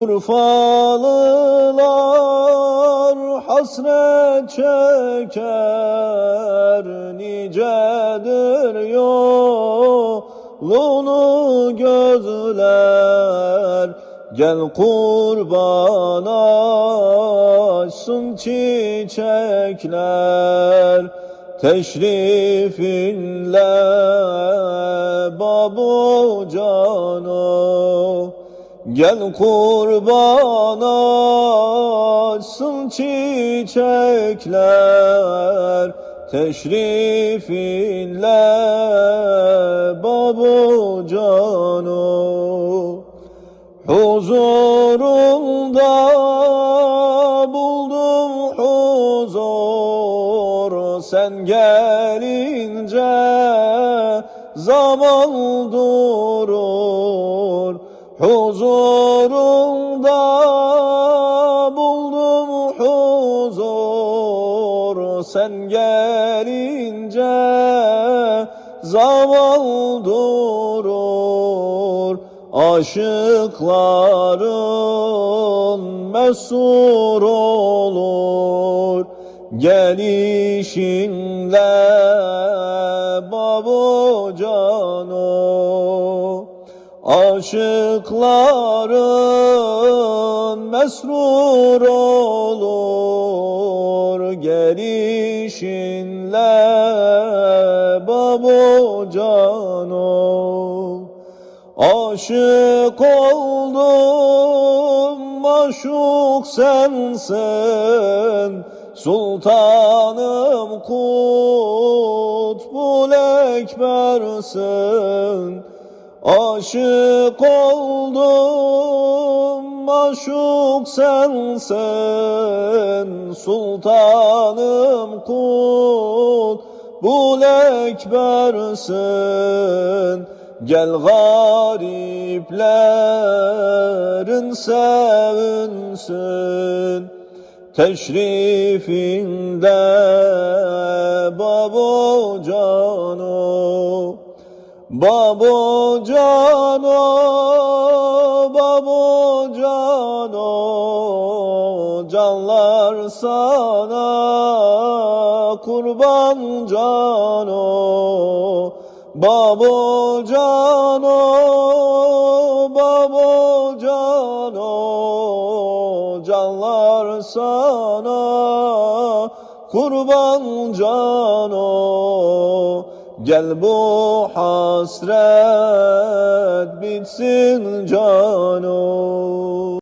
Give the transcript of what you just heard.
Urfalılar hasret çeker nicedir yolunu gözler. Gel kurban açsın çiçekler Teşrifinle babu cano Gel kurban açsın çiçekler Teşrifinle babu cano Huzurunda buldum huzur Sen gelince zaman durur Huzurunda buldum huzur. Sen gelince zaman durur. Aşıkların mesur olur. Gelişinle babu Aşıkların mesrur olur gelişinle babu cano Aşık oldum maşuk sensin Sultanım kutbul ekbersin Aşık oldum maşuk sensin Sultanım kutbul ekbersin Gel gariplerin sevinsin. Teşrifinde babu cano Babu cano Babu cano Canlar sana kurban cano Babu cano, babu cano, canlar sana kurban cano. Gel bu hasret bitsin cano.